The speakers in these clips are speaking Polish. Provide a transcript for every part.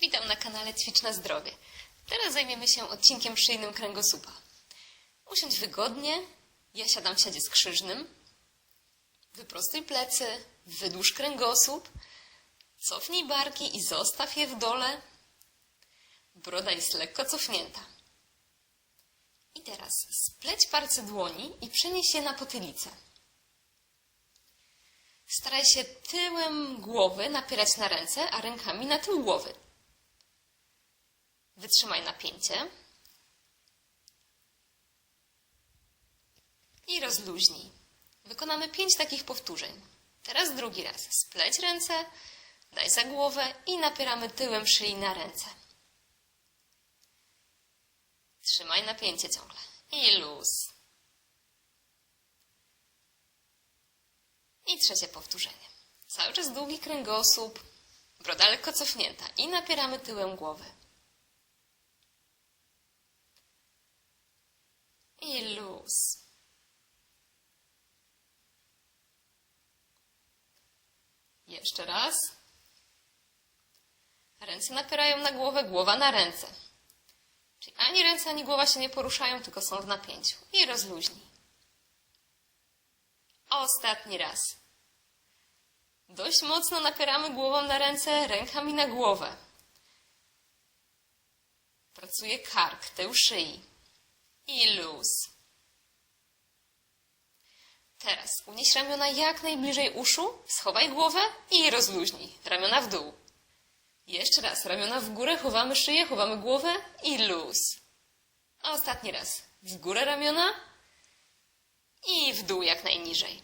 Witam na kanale Ćwicz na Zdrowie. Teraz zajmiemy się odcinkiem szyjnym kręgosłupa. Usiądź wygodnie, ja siadam w siadzie skrzyżnym. Wyprostuj plecy, wydłuż kręgosłup, cofnij barki i zostaw je w dole. Broda jest lekko cofnięta. I teraz spleć palce dłoni i przenieś je na potylicę. Staraj się tyłem głowy napierać na ręce, a rękami na tył głowy. Wytrzymaj napięcie. I rozluźnij. Wykonamy pięć takich powtórzeń. Teraz drugi raz. Spleć ręce, daj za głowę i napieramy tyłem szyi na ręce. Trzymaj napięcie ciągle. I luz. I trzecie powtórzenie. Cały czas długi kręgosłup, broda lekko cofnięta i napieramy tyłem głowy. I luz. Jeszcze raz. Ręce napierają na głowę, głowa na ręce. Czyli ani ręce, ani głowa się nie poruszają, tylko są w napięciu. I rozluźnij. Ostatni raz. Dość mocno napieramy głową na ręce, rękami na głowę. Pracuje kark, tył szyi. I luz. Teraz unieś ramiona jak najbliżej uszu, schowaj głowę i rozluźnij. Ramiona w dół. Jeszcze raz, ramiona w górę, chowamy szyję, chowamy głowę i luz. Ostatni raz. W górę ramiona i w dół jak najniżej.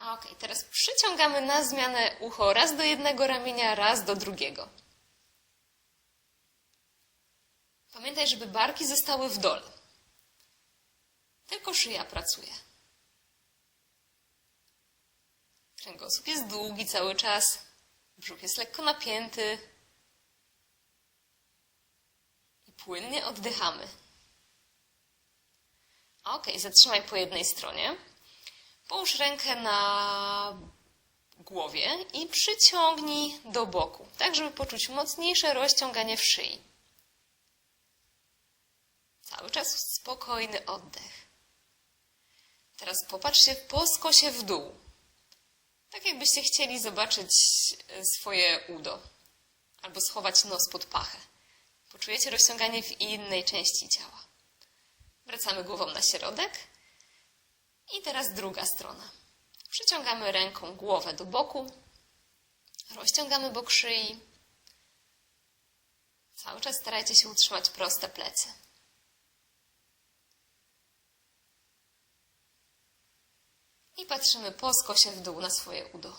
Ok, teraz przyciągamy na zmianę ucho raz do jednego ramienia, raz do drugiego. Pamiętaj, żeby barki zostały w dole. Tylko szyja pracuje. Kręgosłup jest długi cały czas. Brzuch jest lekko napięty. I płynnie oddychamy. Ok, zatrzymaj po jednej stronie. Połóż rękę na głowie i przyciągnij do boku, tak żeby poczuć mocniejsze rozciąganie w szyi. Cały czas spokojny oddech. Teraz popatrzcie po skosie w dół. Tak jakbyście chcieli zobaczyć swoje udo albo schować nos pod pachę. Poczujecie rozciąganie w innej części ciała. Wracamy głową na środek. I teraz druga strona. Przyciągamy ręką głowę do boku. Rozciągamy bok szyi. Cały czas starajcie się utrzymać proste plecy. I patrzymy po skosie w dół na swoje udo.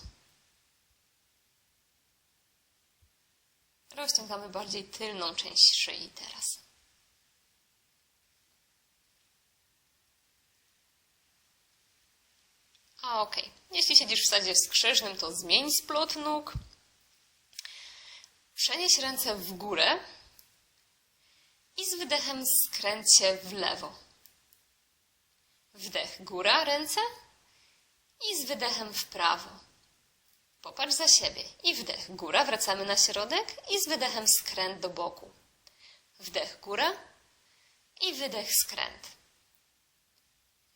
Rozciągamy bardziej tylną część szyi teraz. A ok, jeśli siedzisz w sadzie skrzyżnym, to zmień splot nóg. Przenieś ręce w górę i z wydechem skręć się w lewo. Wdech góra, ręce i z wydechem w prawo. Popatrz za siebie i wdech góra, wracamy na środek i z wydechem skręt do boku. Wdech góra i wydech skręt.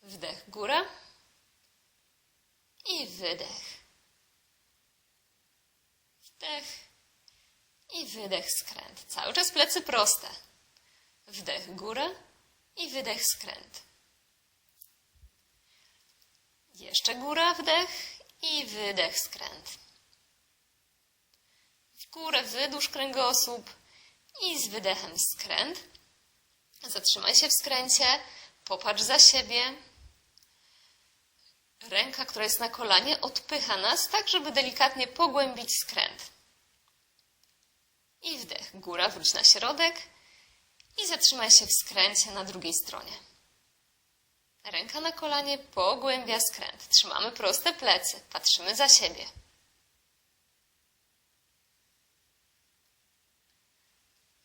Wdech góra i wydech. Wdech i wydech skręt. Cały czas plecy proste. Wdech góra i wydech skręt. Jeszcze góra, wdech i wydech skręt. W górę wydłuż kręgosłup i z wydechem skręt. Zatrzymaj się w skręcie, popatrz za siebie. Ręka, która jest na kolanie, odpycha nas, tak żeby delikatnie pogłębić skręt. I wdech. Góra, wróć na środek i zatrzymaj się w skręcie na drugiej stronie. Ręka na kolanie pogłębia skręt. Trzymamy proste plecy, patrzymy za siebie.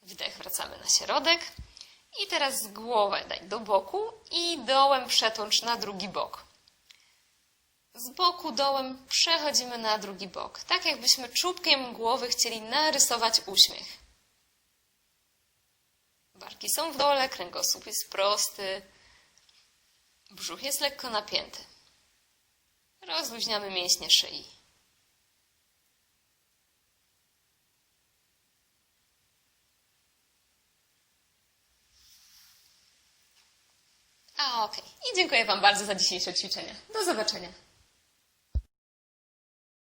Wdech, wracamy na środek. I teraz głowę daj do boku i dołem przetącz na drugi bok. z boku dołem przechodzimy na drugi bok. Tak jakbyśmy czubkiem głowy chcieli narysować uśmiech. Barki są w dole, kręgosłup jest prosty, brzuch jest lekko napięty. Rozluźniamy mięśnie szyi. A, okej. I dziękuję Wam bardzo za dzisiejsze ćwiczenia. Do zobaczenia.